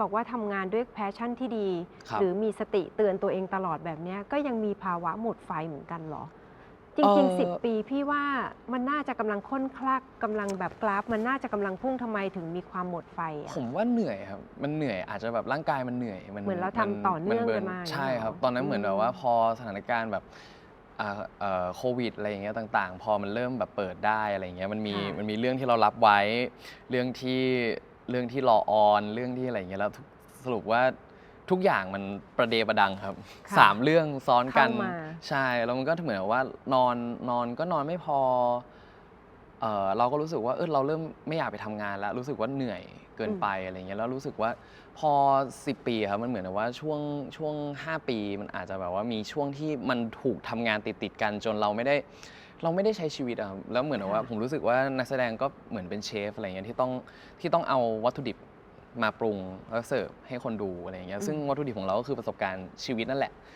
บอกว่าทำงานด้วยแพชชั่นที่ดี ครับ หรือมีสติเตือนตัวเองตลอดแบบเนี้ยก็ยังมีภาวะหมดไฟเหมือนกันเหรอ จริง เอ่อๆสิบปีพี่ว่ามันน่าจะกำลังค้นคลักกำลังแบบกราฟ มันน่าจะกำลังพุ่งทำไมถึงมีความหมดไฟอะผมว่าเหนื่อยครับ มันเหนื่อยอาจจะแบบร่างกายมันเหนื่อย มันเหมือนเราทำต่อเนื่องบิกันมาอย่างเงี้ยใช่ครับเหรอตอนนั้นเหมือนแบบว่าอืมพอสถานการณ์แบบอ่าเอ่อโควิดอะไรอย่างเงี้ยต่าง ๆ พอมันเริ่มแบบเปิดได้อะไรอย่างเงี้ยมันมีมันมีเรื่องที่เรารับไว้ เรื่องที่ เรื่องที่รอออนเรื่องที่อะไรอย่างเงี้ยแล้วทุกสรุปว่าทุกอย่างมันประเดประดังครับค่ะสามเรื่องซ้อนกันเข้ามา ใช่แล้วมันก็เหมือนกับว่านอนนอนก็นอนไม่พอเออเราก็รู้สึกว่าเออเราเริ่มไม่อยากไปทำงานแล้ว รู้สึกว่าเหนื่อยเกินไปอะไรเงี้ยแล้วรู้สึกว่าพอ 10 ปีครับมันเหมือนกับว่าช่วงช่วง 5 ปีมันอาจจะแบบว่ามีช่วงที่มันถูกทำงานติดติดๆกันจนเราไม่ได้ เราไม่ได้ใช้ชีวิตอะครับแล้วเหมือนกับว่าค่ะผมรู้สึกว่านักแสดงก็เหมือนเป็นเชฟอะไรเงี้ยที่ต้องที่ต้องเอาวัตถุดิบมาปรุงแล้วเสิร์ฟให้คนดูอะไรเงี้ยซึ่งวัตถุดิบของเราก็คือประสบการณ์ชีวิตนั่นแหละ